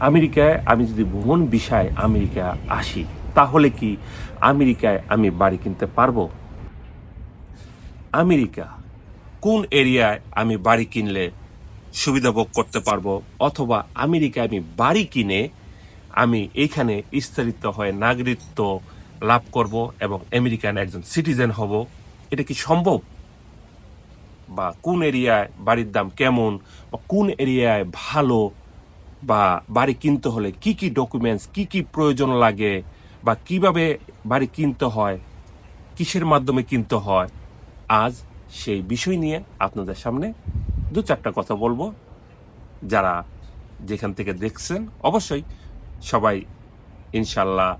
আমেরিকায় আমি যদি ভ্রমণ বিষয়ে আমেরিকা আসি, তাহলে কি আমেরিকায় আমি বাড়ি কিনতে পারব? আমেরিকা, কোন এরিয়ায় আমি বাড়ি কিনলে সুবিধা ভোগ করতে পারব? অথবা আমেরিকায় আমি বাড়ি কিনে আমি এইখানে স্থিরিত হয়ে নাগরিকত্ব লাভ করব এবং আমেরিকান একজন সিটিজেন হব? এটা কি সম্ভব? বা কোন এরিয়ায় বাড়ির দাম কেমন? বা কোন এরিয়ায় ভালো বা বাড়ি কিনতে হলে কি কি ডকুমেন্টস কি কি প্রয়োজন লাগে বা কীভাবে বাড়ি কিনতে হয়, কিসের মাধ্যমে কিনতে হয়, আজ সেই বিষয় নিয়ে আপনাদের সামনে দু চারটা কথা বলব। যারা যেখান থেকে দেখছেন, অবশ্যই সবাই ইনশাল্লাহ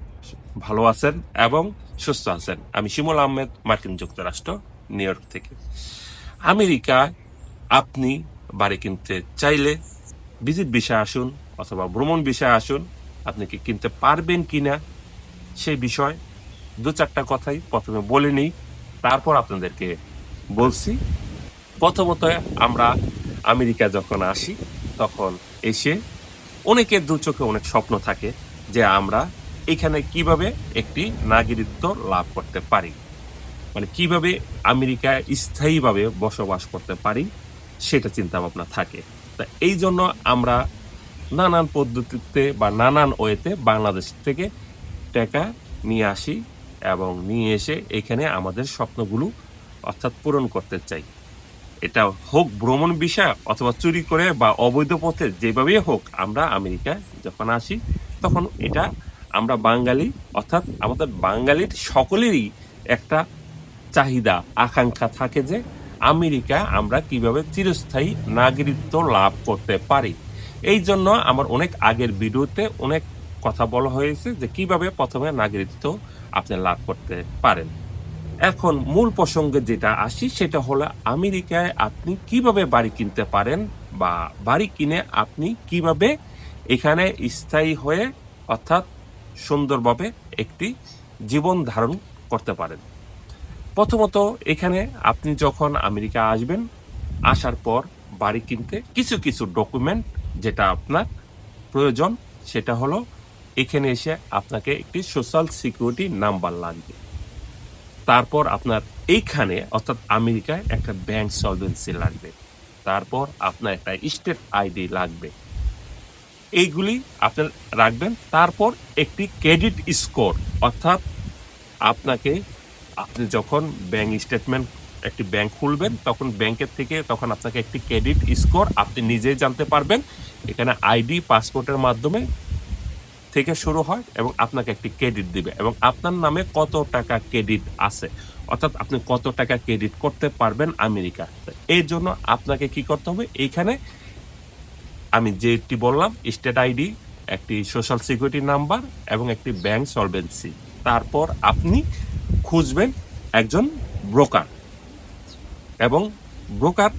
ভালো আছেন এবং সুস্থ আছেন। আমি শিমুল আহমেদ, মার্কিন যুক্তরাষ্ট্র, নিউ ইয়র্ক থেকে। আমেরিকায় আপনি বাড়ি কিনতে চাইলে ভিজিট বিষয় আসুন অথবা ভ্রমণ বিষয়ে আসুন, আপনি কি কিনতে পারবেন কি না সেই বিষয় দু চারটা কথাই প্রথমে বলে নিই, তারপর আপনাদেরকে বলছি। প্রথমত আমরা আমেরিকা যখন আসি, তখন এসে অনেকের দু চোখে অনেক স্বপ্ন থাকে যে আমরা এখানে কীভাবে একটি নাগরিকত্ব লাভ করতে পারি। মানে কীভাবে আমেরিকায় স্থায়ীভাবে বসবাস করতে পারি, সেটা চিন্তা ভাবনা থাকে। তা এই জন্য আমরা নানান পদ্ধতিতে বা নানান ওয়েতে বাংলাদেশ থেকে টাকা নিয়ে আসি এবং নিয়ে এসে এখানে আমাদের স্বপ্নগুলো অর্থাৎ পূরণ করতে চাই। এটা হোক ভ্রমণ বিষয় অথবা চুরি করে বা অবৈধ পথে যেভাবেই হোক আমরা আমেরিকায় যখন আসি, তখন এটা আমরা বাঙালি, অর্থাৎ আমাদের বাঙালির সকলেরই একটা চাহিদা, আকাঙ্ক্ষা থাকে যে আমেরিকা আমরা কীভাবে চিরস্থায়ী নাগরিকত্ব লাভ করতে পারি? এই জন্য আমার অনেক আগের ভিডিওতে অনেক কথা বলা হয়েছে যে কীভাবে প্রথমে নাগরিকত্ব আপনি লাভ করতে পারেন। এখন মূল প্রসঙ্গে যেটা আসি, সেটা হলো আমেরিকায় আপনি কীভাবে বাড়ি কিনতে পারেন বা বাড়ি কিনে আপনি কীভাবে এখানে স্থায়ী হয়ে অর্থাৎ সুন্দরভাবে একটি জীবন ধারণ করতে পারেন। প্রথমত এখানে আপনি যখন আমেরিকা আসবেন, আসার পর বাড়ি কিনতে কিছু কিছু ডকুমেন্ট যেটা আপনার প্রয়োজন, সেটা হলো এখানে এসে আপনাকে একটি সোশ্যাল সিকিউরিটি নাম্বার লাগবে। তারপর আপনার এইখানে, অর্থাৎ আমেরিকায় একটা ব্যাংক সলভেন্সি লাগবে। তারপর আপনার একটা স্টেট আইডি লাগবে। এইগুলি আপনি রাখবেন। তারপর একটি ক্রেডিট স্কোর, অর্থাৎ আপনাকে আপনি যখন ব্যাংক স্টেটমেন্ট একটি ব্যাংক খুলবেন, তখন ব্যাংকের থেকে তখন আপনাকে একটি ক্রেডিট স্কোর আপনি নিজেই জানতে পারবেন। এখানে আইডি পাসপোর্টের মাধ্যমে থেকে শুরু হয় এবং আপনাকে একটি ক্রেডিট দিবে এবং আপনার নামে কত টাকা ক্রেডিট আছে। অর্থাৎ আপনি কত টাকা ক্রেডিট করতে পারবেন আমেরিকা। এই জন্য আপনাকে কি করতে হবে? এইখানে আমি যেটি বললাম স্টেট আইডি একটি সোশ্যাল সিকিউরিটি নাম্বার এবং একটি ব্যাংক সলভেন্সি তারপর আপনি খুঁজবেন একজন ব্রোকার। এবং ব্রোকার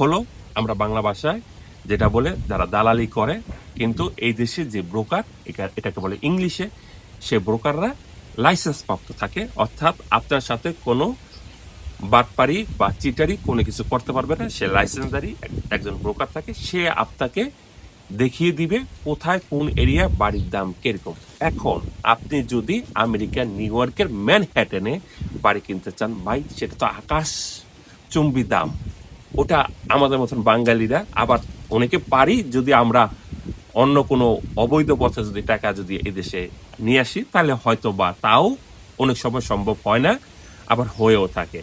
হলো আমরা বাংলা ভাষায় যেটা বলে যারা দালালি করে, কিন্তু এই দেশে যে ব্রোকার এটাকে বলে ইংলিশে, সে ব্রোকাররা লাইসেন্স প্রাপ্ত থাকে। অর্থাৎ আপনার সাথে কোনো বাটপারি বা চিটারি কোনো কিছু করতে পারবে না। সে লাইসেন্সদারি একজন ব্রোকার থাকে। সে আপনাকে দেখিয়ে দিবে কোথায় কোন এরিয়া বাড়ির দাম কীরকম। এখন আপনি যদি আমেরিকার নিউ ইয়র্কের ম্যানহ্যাটেনে বাড়ি কিনতে চান, ভাই, সেটা তো আকাশ চুম্বি দাম। ওটা আমাদের মতন বাঙালিরা, আবার অনেকে পারি যদি আমরা অন্য কোনো অবৈধ পথে যদি টাকা যদি এদেশে নিয়ে আসি, তাহলে হয়তো বা তাও অনেক সময় সম্ভব হয় না, আবার হয়েও থাকে।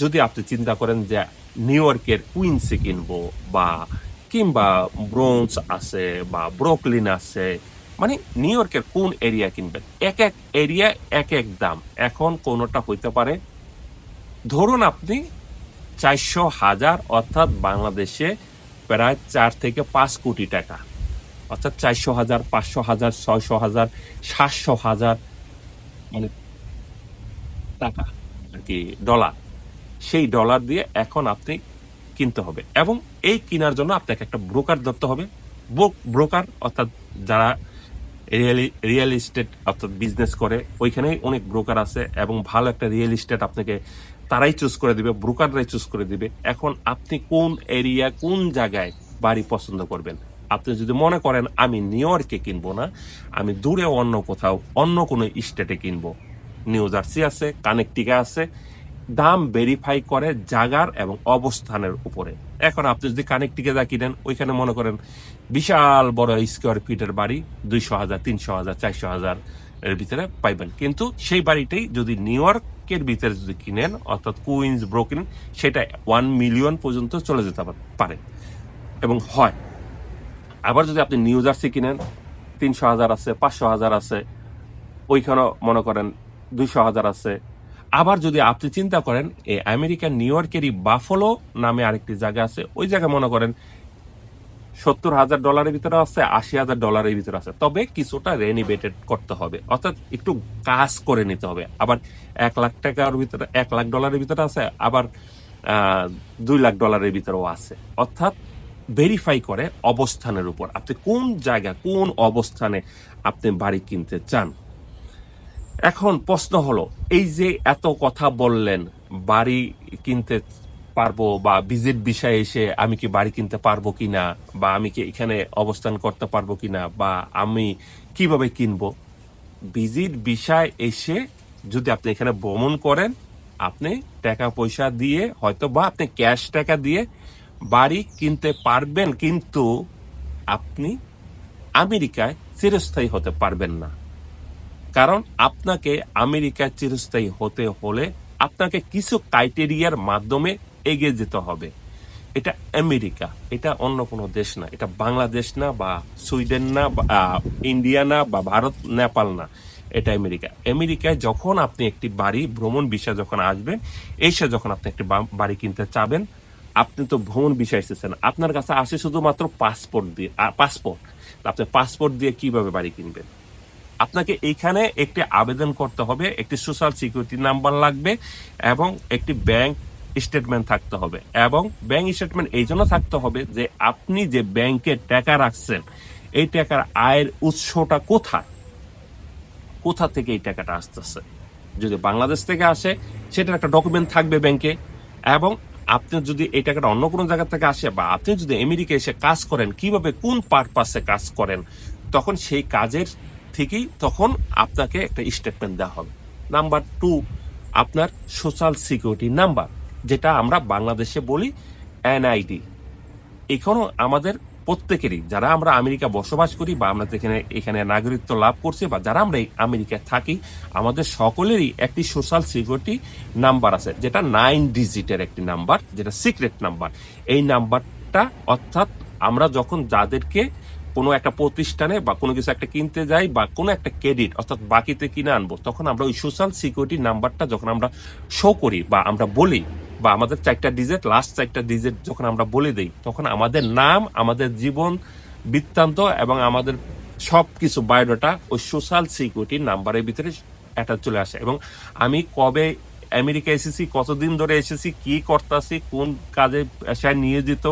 যদি আপনি চিন্তা করেন যে নিউ ইয়র্কের কুইন্সে কিনবো বা কিংবা ব্রোঞ্জ আছে বা ব্রোকলিন আছে মানে নিউ ইয়র্কের কোন এরিয়া কিনবেন? এক এক এরিয়া এক এক দাম। এখন কোনোটা হইতে পারে, ধরুন আপনি চারশো হাজার, অর্থাৎ বাংলাদেশে প্রায় চার থেকে পাঁচ কোটি টাকা। অর্থাৎ চারশো হাজার, পাঁচশো হাজার, ছয়শো হাজার, সাতশো হাজার মানে টাকা আর কি ডলার সেই ডলার দিয়ে এখন আপনি কিনতে হবে। এবং এই কেনার জন্য আপনাকে একটা ব্রোকার ধরতে হবে। ব্রোকার অর্থাৎ যারা রিয়েল রিয়েল এস্টেট অর্থাৎ বিজনেস করে, ওইখানেই অনেক ব্রোকার আছে এবং ভালো একটা রিয়েল ইস্টেট আপনাকে তারাই চুজ করে দিবে ব্রোকাররাই চুজ করে দিবে। এখন আপনি কোন এরিয়া কোন জায়গায় বাড়ি পছন্দ করবেন? আপনি যদি মনে করেন, আমি নিউ ইয়র্কে কিনবো না, আমি দূরে অন্য কোথাও, অন্য কোনো স্টেটে কিনবো। নিউ জার্সি আছে কানেকটিকা আছে। দাম ভেরিফাই করে জাগার এবং অবস্থানের উপরে। এখন আপনি যদি কানেকটিকে যা কিনেন, ওইখানে মনে করেন বিশাল বড় স্কোয়ার ফিটের বাড়ি, দুইশো হাজার, তিনশো হাজার, চারশো হাজার এর ভিতরে পাইবেন। কিন্তু সেই বাড়িটাই যদি নিউ ইয়র্কের ভিতরে যদি কিনেন, অর্থাৎ কুইন্স ব্রোকিন সেটা ওয়ান মিলিয়ন পর্যন্ত চলে যেতে পারে এবং হয়। আবার যদি আপনি নিউ জার্সি কিনেন, তিনশো হাজার আছে, পাঁচশো হাজার আছে, ওইখানেও মনে করেন দুইশো হাজার আছে আবার যদি আপনি চিন্তা করেন, এই আমেরিকার নিউ ইয়র্কেরই বাফলো নামে আরেকটি জায়গা আছে, ওই জায়গায় মনে করেন সত্তর হাজার ডলারের ভিতরে আছে, আশি হাজার ডলারের ভিতরে আছে। তবে কিছুটা রেনিভেটেড করতে হবে। অর্থাৎ একটু কাজ করে নিতে হবে। আবার এক লাখ টাকার ভিতরে, এক লাখ ডলারের ভিতরে আছে, আবার দুই লাখ ডলারের ভিতরেও আছে। অর্থাৎ ভেরিফাই করে অবস্থানের উপর। আপনি কোন জায়গা, কোন অবস্থানে আপনি বাড়ি কিনতে চান? এখন প্রশ্ন হলো, এই যে এত কথা বললেন, বাড়ি কিনতে পারব বা ভিজিট বিষয়ে এসে আমি কি বাড়ি কিনতে পারব কিনা, বা আমি কি এখানে অবস্থান করতে পারব কিনা, বা আমি কীভাবে কিনবো? ভিজিট বিষয় এসে যদি আপনি এখানে ভ্রমণ করেন, আপনি টাকা পয়সা দিয়ে হয়তো বা আপনি ক্যাশ টাকা দিয়ে বাড়ি কিনতে পারবেন, কিন্তু আপনি আমেরিকায় চিরস্থায়ী হতে পারবেন না। কারণ আপনাকে আমেরিকায় চিরস্থায়ী হতে হলে আপনাকে কিছু ক্রাইটেরিয়ার মাধ্যমে এগিয়ে যেতে হবে। এটা আমেরিকা, এটা অন্য কোনো দেশ না, এটা বাংলাদেশ না বা সুইডেন না বা ইন্ডিয়া না বা ভারত, নেপাল না, এটা আমেরিকা। আমেরিকায় যখন আপনি একটি বাড়ি, ভ্রমণ বিষয় যখন আসবেন, এসে যখন আপনি একটি বাড়ি কিনতে চাবেন, আপনি তো ভ্রমণ বিষয় এসেছেন। আপনার কাছে আসে শুধুমাত্র পাসপোর্ট দিয়ে পাসপোর্ট আপনি পাসপোর্ট দিয়ে কীভাবে বাড়ি কিনবেন? আপনাকে এইখানে একটি আবেদন করতে হবে, একটি সোশ্যাল সিকিউরিটি নাম্বার লাগবে এবং একটি ব্যাংক স্টেটমেন্ট থাকতে হবে। এবং ব্যাংক স্টেটমেন্ট এই জন্য থাকতে হবে যে আপনি যে ব্যাংকে টাকা রাখছেন, এই টাকার আয়ের উৎসটা কোথায়? কোথা থেকে এই টাকাটা আসতেছে? যদি বাংলাদেশ থেকে আসে, সেটার একটা ডকুমেন্ট থাকবে ব্যাংকে এবং আপনি যদি এই টাকাটা অন্য কোনো জায়গা থেকে আসে বা আপনি যদি আমেরিকা এসে কাজ করেন, কীভাবে কোন পারপাসে কাজ করেন, তখন সেই কাজের থেকেই তখন আপনাকে একটা স্টেটমেন্ট দেওয়া হবে। নাম্বার টু আপনার সোশ্যাল সিকিউরিটি নাম্বার যেটা আমরা বাংলাদেশে বলি এনআইডি এখনও আমাদের প্রত্যেকেরই, যারা আমরা আমেরিকা বসবাস করি বা আমরা যেখানে, এখানে নাগরিকত্ব লাভ করছি বা যারা আমরা আমেরিকায় থাকি, আমাদের সকলেরই একটি সোশ্যাল সিকিউরিটি নাম্বার আছে, যেটা নাইন ডিজিটের একটি নাম্বার যেটা সিক্রেট নাম্বার এই নাম্বারটা অর্থাৎ আমরা যখন যাদেরকে কোনো একটা প্রতিষ্ঠানে বা কোনো কিছু একটা কিনতে যাই বা কোনো একটা ক্রেডিট, অর্থাৎ বাকিতে কিনে আনব, তখন আমরা ওই সোশ্যাল সিকিউরিটি নাম্বারটা যখন আমরা শো করি বা আমরা বলি বা আমাদের চারটা ডিজিট লাস্ট চারটা ডিজিট যখন আমরা বলে দিই, তখন আমাদের নাম, আমাদের জীবন বৃত্তান্ত এবং আমাদের সব কিছু বায়োডাটা ওই সোশ্যাল সিকিউরিটি নাম্বারের ভিতরে এটা চলে আসে। এবং আমি কবে আমেরিকা এসেছি, কতদিন ধরে এসেছি, কি করতেছি, কোন কাজে পেশায় নিয়োজিত,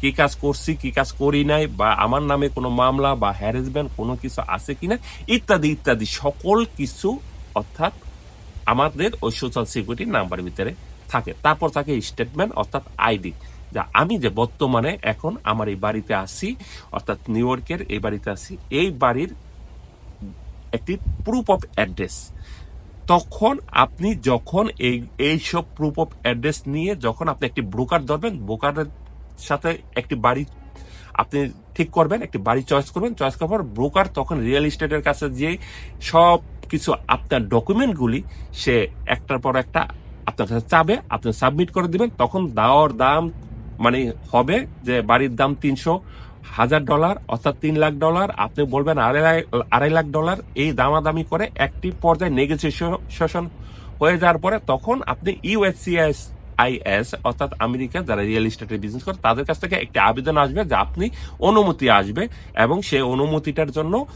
কি কাজ করছি, কি কাজ করি নাই, বা আমার নামে কোনো মামলা বা হ্যারাসমেন্ট কোনো কিছু আছে কিনা ইত্যাদি ইত্যাদি। সকল কিছু অর্থাৎ আমাদের ওই সোশ্যাল সিকিউরিটি নাম্বারের ভিতরে থাকে। তারপর থাকে স্টেটমেন্ট অর্থাৎ আইডি যা আমি যে বর্তমানে এখন আমার এই বাড়িতে আসি অর্থাৎ নিউ ইয়র্কের এই বাড়িতে আসি এই বাড়ির একটি প্রুফ অফ অ্যাড্রেস তখন আপনি যখন এই এই সব প্রুফ অফ অ্যাড্রেস নিয়ে যখন আপনি একটি ব্রোকার ধরবেন ব্রোকারের সাথে একটি বাড়ি, আপনি ঠিক করবেন, একটি বাড়ি চয়েস করবেন চয়েস করার পর ব্রোকার তখন রিয়েল এস্টেটের কাছে যে সব কিছু আপনার ডকুমেন্টগুলি সে একটার পর একটা আপনার কাছে চাবে, আপনি সাবমিট করে দিবেন, তখন দাওয়ার দাম মানে হবে যে বাড়ির দাম তিনশো হাজার ডলার, অর্থাৎ তিন লাখ ডলার, আপনি বলবেন আড়াই লাখ- আড়াই লাখ ডলার, এই দামাদামি করে একটি পর্যায়ে নেগোসিয়েশন হয়ে যাওয়ার পরে তখন আপনি ইউএসসিএস আইএস অর্থাৎ আমেরিকা যারা রিয়েল এস্টেটের বিজনেস করে, তাদের কাছ থেকে একটি আবেদন আসবে যে আপনি অনুমতি আসবে এবং সেই অনুমতিটার জন্য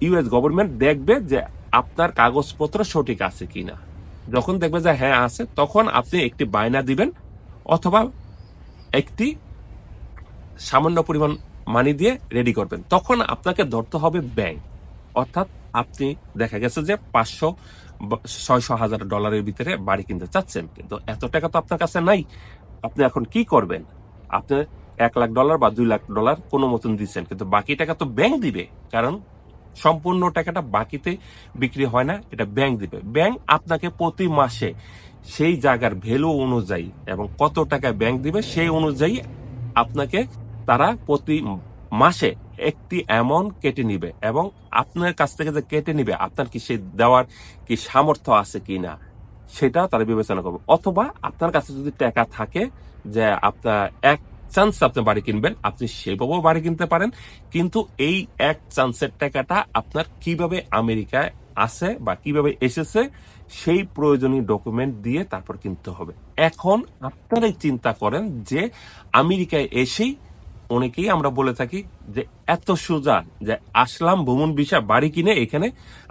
ইউএস গভর্নমেন্ট দেখবে যে আপনার কাগজপত্র সঠিক আছে কিনা। যখন দেখবে যে হ্যাঁ আছে, তখন আপনি একটি বায়না দিবেন অথবা একটি সামান্য পরিমাণ মানি দিয়ে রেডি করবেন। তখন আপনাকে ধরতে হবে ব্যাংক অর্থাৎ আপনি দেখা গেছে যে পাঁচশো ছয়শো হাজার ডলারের ভিতরে বাড়ি কিনতে চাচ্ছেন। কিন্তু এত টাকা তো আপনার কাছে নাই। আপনি এখন কি করবেন? আপনি এক লাখ ডলার বা দুই লাখ ডলার কোনো মতন দিচ্ছেন, কিন্তু বাকি টাকা তো ব্যাংক দিবে। কারণ সম্পূর্ণ টাকাটা বাকিতে বিক্রি হয় না, এটা ব্যাংক দিবে। ব্যাংক আপনাকে প্রতি মাসে সেই জায়গার ভ্যালু অনুযায়ী এবং কত টাকা ব্যাংক দিবে সেই অনুযায়ী আপনাকে তারা প্রতি মাসে একটি অ্যামাউন্ট কেটে নিবে এবং আপনার কাছ থেকে যে কেটে নিবে আপনার কি সে দেওয়ার কি সামর্থ্য আছে কি না সেটাও তারা বিবেচনা করবে। অথবা আপনার কাছে যদি টাকা থাকে যে আপনার এক চান্স আপনি বাড়ি কিনবেন আপনি সেভাবেও বাড়ি কিনতে পারেন কিন্তু এই এক চান্সের টাকাটা আপনার কীভাবে আমেরিকায় আছে বা কীভাবে এসেছে সেই প্রয়োজনীয় ডকুমেন্ট দিয়ে তারপর কিনতে হবে। এখন আপনারাই চিন্তা করেন যে আমেরিকায় এসেই অনেকেই আমরা বলে থাকি যে, এত সোজা যে আসলাম ভ্রমণ ভিসা, বাড়ি কিনে এখানে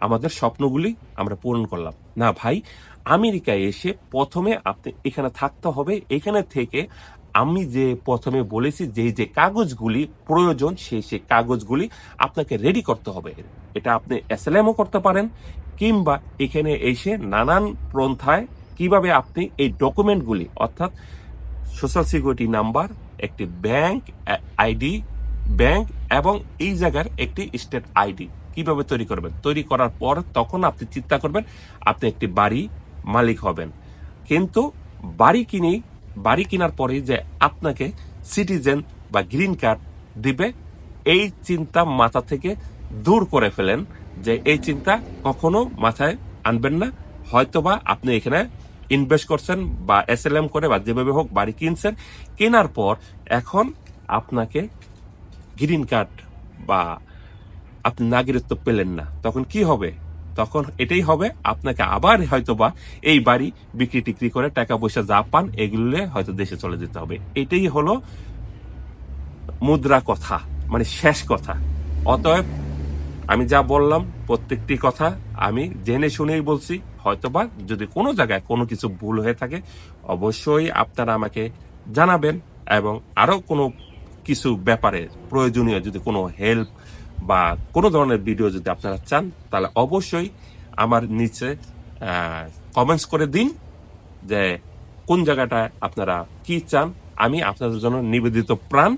আমাদের স্বপ্নগুলি আমরা পূরণ করলাম। না ভাই, আমেরিকায় এসে প্রথমে আপনি এখানে থাকতে হবে। এখানে থেকে আমি যে প্রথমে বলেছি যে যে কাগজগুলি প্রয়োজন সেই সেই কাগজগুলি আপনাকে রেডি করতে হবে। এটা আপনি এসএলএমও করতে পারেন কিংবা এখানে এসে নানান পন্থায় কীভাবে আপনি এই ডকুমেন্টগুলি অর্থাৎ সোশ্যাল সিকিউরিটি নাম্বার একটি ব্যাংক আইডি, ব্যাংক এবং এই জায়গার একটি স্টেট আইডি। কীভাবে তৈরি করবেন? তৈরি করার পর তখন আপনি চিন্তা করবেন, আপনি একটি বাড়ি মালিক হবেন। কিন্তু বাড়ি কিনেই বাড়ি কেনার পরে যে আপনাকে সিটিজেন বা গ্রিন কার্ড দিবে, এই চিন্তা মাথা থেকে দূর করে ফেলেন যে এই চিন্তা কখনো মাথায় আনবেন না। হয়তোবা আপনি এখানে ইনভেস্ট করছেন বা এসএলএম করে বা যেভাবে হোক বাড়ি কিনছেন, কেনার পর এখন আপনাকে গ্রিন কার্ড বা আপনি নাগরিকত্ব পেলেন না। তখন কি হবে? তখন এটাই হবে, আপনাকে আবার হয়তোবা এই বাড়ি বিক্রি টিক্রি করে টাকা পয়সা যা পান এগুলো হয়তো দেশে চলে যেতে হবে। এটাই হলো মুদ্রা কথা মানে শেষ কথা। অতএব আমি যা বললাম, প্রত্যেকটি কথা আমি জেনে শুনেই বলছি। হয়তোবা যদি কোনো জায়গায় কোনো কিছু ভুল হয়ে থাকে, অবশ্যই আপনারা আমাকে জানাবেন এবং আরও কোনো কিছু ব্যাপারে প্রয়োজনীয় যদি কোনো হেল্প বা কোনো ধরনের ভিডিও যদি আপনারা চান, তাহলে অবশ্যই আমার নিচে কমেন্টস করে দিন যে কোন জায়গাটায় আপনারা কি চান। আমি আপনাদের জন্য নিবেদিত প্রাণ।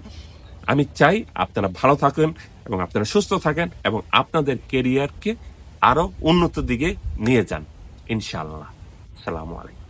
আমি চাই আপনারা ভালো থাকেন এবং আপনারা সুস্থ থাকেন এবং আপনাদের কেরিয়ারকে আরও উন্নত দিকে নিয়ে যান। ইনশাআল্লাহ। সালামু আলাইকুম।